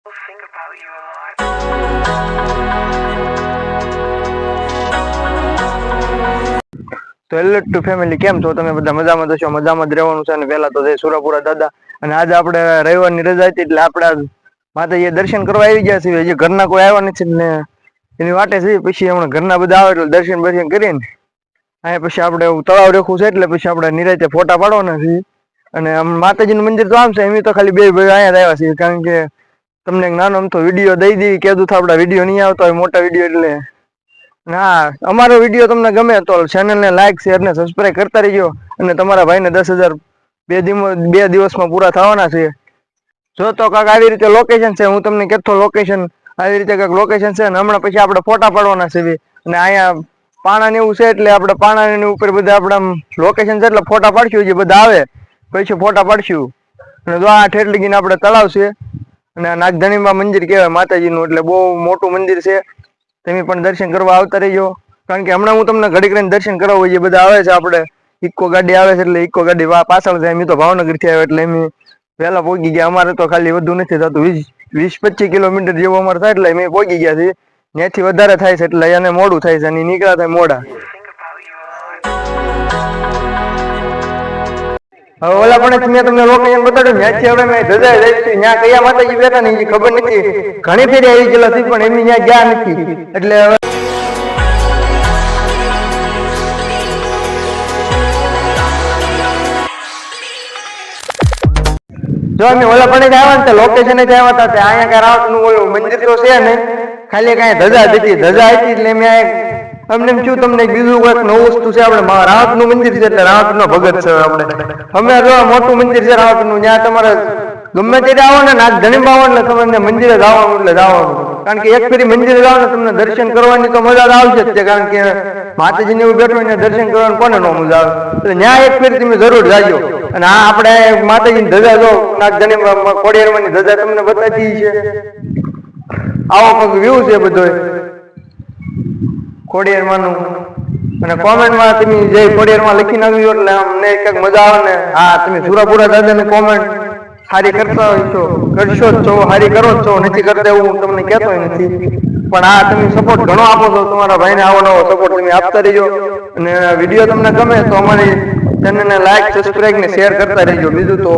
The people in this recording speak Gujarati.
તો હેલો ટુ ફેમિલી કેમ છો તમે બધા? મજામાં જશો મજામાં જ રહેવાનું છે અને પહેલા તો જય સુરાપુરા દાદા. અને આજે આપણે રવિવારની રજા હતી એટલે આપણે માતાજી દર્શન કરવા આવી ગયા છીએ. હજી ઘરના કોઈ આવ્યા નથી ને એની વાટે છે. પછી હમણાં ઘરના બધા આવે એટલે દર્શન બર્શન કરીને અહીંયા પછી આપણે તળાવ રેખું છે એટલે પછી આપણે નિરાતે ફોટા પાડવાના છીએ. અને માતાજીનું મંદિર તો આમ છે. એમ તો ખાલી બે ભાઈ અહીંયા જ આવ્યા છીએ. કારણ કે તમને નાનો અમથો વીડિયો દઈ દઈએ કીધું તો આપણા વીડિયો નહીં આવતો હોય, મોટા વીડિયો એટલે. ના, અમારો વીડિયો તમને ગમે તો ચેનલને લાઇક શેર ને સબસ્ક્રાઈબ કરતા રહીજો. અને તમારા ભાઈને દસ હજાર બે બે દિવસમાં પૂરા થવાના છે. જો તો કાંક આવી રીતે લોકેશન છે, હું તમને કહેતો લોકેશન આવી રીતે કાંક લોકેશન છે, અને હમણાં પછી આપણે ફોટા પાડવાના છે અને અહીંયા પાણા ને એવું છે એટલે આપણે પાણા ને ઉપર બધા આપણે લોકેશન છે એટલે ફોટા પાડશું, જે બધા આવે, પછી ફોટા પાડશું. અને જો આ ઠેઠ લગીને આપણે તળાવ છે અને નાગધણીમાં મંદિર કહેવાય માતાજીનું, એટલે બહુ મોટું મંદિર છે. તમે પણ દર્શન કરવા આવતા રહીજો. કારણ કે હમણાં હું તમને ઘડીક રહીને દર્શન કરાવું જે બધા આવે છે આપણે. ઇકો ગાડી આવે છે એટલે ઇકો ગાડી પાછળ જાય. એમ તો ભાવનગરથી આવે એટલે એમ વહેલા પહોંચી ગયા. અમારે તો ખાલી વધુ નથી થતું. વીસ વીસ પચીસ કિલોમીટર જેવું અમારે થાય એટલે અમે પહોંચી ગયા છીએ. ત્યાંથી વધારે થાય છે એટલે એને મોડું થાય છે. અને નીકળ્યા થાય મોડા. હવે ઓલા પણ મેં તમને લોકેશન બતાડ્યું, ત્યાંથી હવે મેં ધજા જઈશું ત્યાં કયા માતાજી બેઠા ને એ ખબર નથી. ઘણી ફેરી આવી ગયેલા છે પણ એમની ત્યાં ગયા નથી. એટલે હવે જો અમે ઓલા પણ આવ્યા ને લોકેશન જ આવ્યા હતા. અહીંયા કઈ રાવતનું ઓલું મંદિર તો છે ને ખાલી કઈ ધજા જતી ધજા હતી એટલે મેં અમને એમ શું તમને બીજું કંઈક નવું વસ્તુ છે, આપણે રાવતનું મંદિર છે એટલે રાવત નો ભગત છે આપણે. અમે જો મોટું મંદિર છે રાવતનું ત્યાં તમારે ગમે ત્યારે આવો ને નાગ ધણી ને, તમને મંદિરે જવાનું એટલે જવાનું. કારણ કે એક ફેરી મંદિરે જાવ ને, તમને દર્શન કરવાની તો મજા આવશે જ કારણ કે માતાજી ને એવું બેઠો ને, દર્શન કરવાનું કોને નો મજા આવે? એટલે ત્યાં એક ફેરી તમે જરૂર જાજો. અને આ આપણે માતાજી ની ધજા જો નાગ ધણી ખોડિયારમાં ની ધજા તમને બતાવી છે. આવો કંઈક વ્યૂ છે બધો ખોડિયારમાંનું અને કોમેન્ટમાં તમે જય ખોડિયારમાં લખી નાખ્યું એટલે અમને કંઈક મજા આવે ને. હા, તમે સુરાપુરા દાદાને કોમેન્ટ સારી કરતા હોય છો કરશો જ છો, સારી કરો જ છો. નથી કરતા હું તમને કહેતો નથી. પણ આ તમે સપોર્ટ ઘણો આપો છો. તમારા ભાઈને આવો નવો સપોર્ટ તમે આપતા રહેજો. અને વીડિયો તમને ગમે તો અમારી ચેનલને લાઈક સબસ્ક્રાઇબ ને શેર કરતા રહેજો. બીજું તો